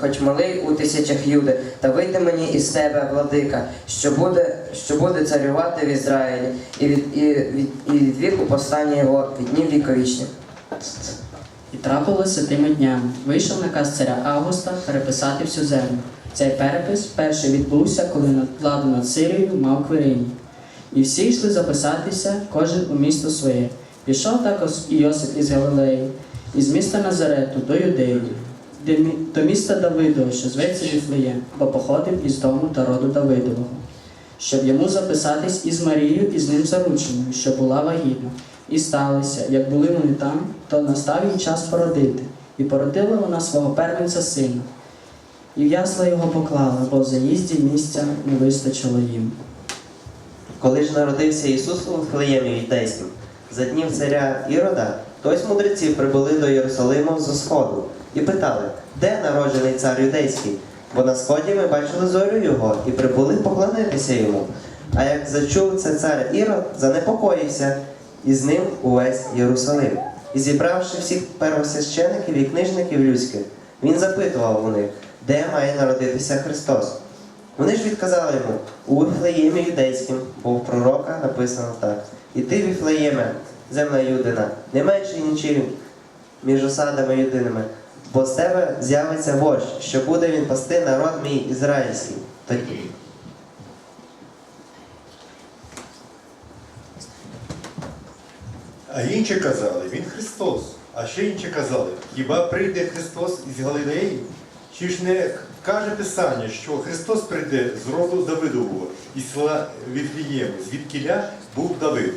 Хоч малий у тисячах юди, та вийде мені із тебе, владика, що буде, що буде царювати в Ізраїлі, і від, і, від, і від віку постання його, від днів віковічних. І трапилося тими днями. Вийшов наказ царя Августа переписати всю землю. Цей перепис перший відбувся, коли над- владу над Сирією мав Квириній. І всі йшли записатися, кожен у місто своє. Пішов також і Йосип із Галилеї, із міста Назарету до Юдеї, до міста Давидова, що зветься Віфлеєм, бо походив із дому та роду Давидового, щоб йому записатись із Марією і з ним зарученою, що була вагітна. І сталося, як були вони там, то настав їй час породити, і породила вона свого первенця сина. І в ясла його поклала, бо в заїзді місця не вистачило їм. Коли ж народився Ісус у Вифлеємі Юдейським, за днів царя Ірода, тось мудреці прибули до Єрусалиму зі сходу і питали, де народжений цар юдейський? Бо на сході ми бачили зорю його і прибули поклонитися йому. А як зачув це цар Ірод, занепокоївся, і з ним увесь Єрусалим. І зібравши всіх первосвящеників і книжників людських, він запитував у них, де має народитися Христос. Вони ж відказали йому у Вифлеємі юдейським, бо в пророка написано так. І ти, Віфлеєме, земля Юдина, не менший нічим між осадами юдинами, бо з тебе з'явиться вождь, що буде він пасти народ мій ізраїльський. Тоді. А інші казали, він Христос. А ще інші казали, хіба прийде Христос із Галилеї? Чи ж не каже Писання, що Христос прийде з роду Давидового, із села Віфлієму, звідкіля був Давид?